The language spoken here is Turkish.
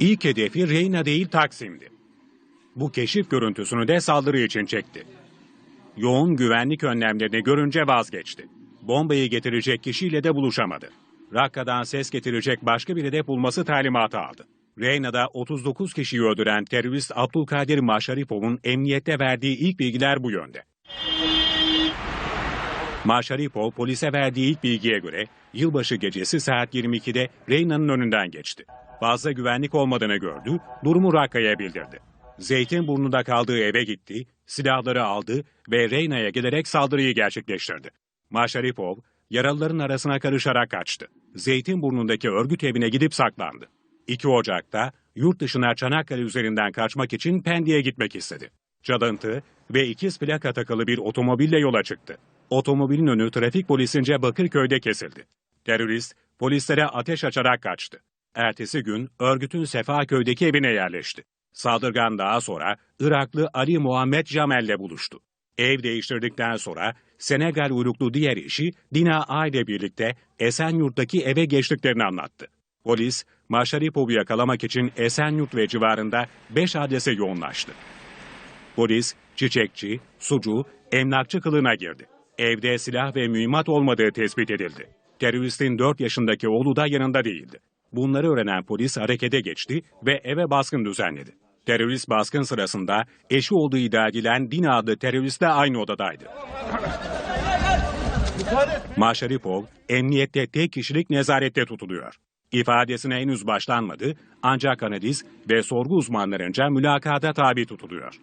İlk hedefi Reyna değil Taksim'di. Bu keşif görüntüsünü de saldırı için çekti. Yoğun güvenlik önlemlerini görünce vazgeçti. Bombayı getirecek kişiyle de buluşamadı. Rakka'dan ses getirecek başka bir hedef bulması talimatı aldı. Reyna'da 39 kişiyi öldüren terörist Abdülkadir Maşaripov'un emniyette verdiği ilk bilgiler bu yönde. Maşaripov polise verdiği ilk bilgiye göre yılbaşı gecesi saat 22'de Reyna'nın önünden geçti. Fazla güvenlik olmadığını gördü, durumu Rakka'ya bildirdi. Zeytinburnu'da kaldığı eve gitti, silahları aldı ve Reyna'ya gelerek saldırıyı gerçekleştirdi. Maşaripov yaralıların arasına karışarak kaçtı. Zeytinburnu'ndaki örgüt evine gidip saklandı. 2 Ocak'ta yurt dışına Çanakkale üzerinden kaçmak için Pendik'e gitmek istedi. Çalıntı ve ikiz plaka takılı bir otomobille yola çıktı. Otomobilin önü trafik polisince Bakırköy'de kesildi. Terörist polislere ateş açarak kaçtı. Ertesi gün örgütün Sefaköy'deki evine yerleşti. Saldırgan daha sonra Iraklı Ali Muhammed Jamel'le buluştu. Ev değiştirdikten sonra Senegal uyruklu diğer eşi Dina A ile birlikte Esenyurt'taki eve geçtiklerini anlattı. Polis, Maşaripov'u yakalamak için Esenyurt ve civarında 5 adrese yoğunlaştı. Polis, çiçekçi, sucu, emlakçı kılığına girdi. Evde silah ve mühimmat olmadığı tespit edildi. Teröristin 4 yaşındaki oğlu da yanında değildi. Bunları öğrenen polis harekete geçti ve eve baskın düzenledi. Terörist baskın sırasında eşi olduğu iddia edilen Dina adlı terörist de aynı odadaydı. Maşaripov, emniyette tek kişilik nezarette tutuluyor. İfadesine henüz başlanmadı ancak analiz ve sorgu uzmanlarınca mülakata tabi tutuluyor.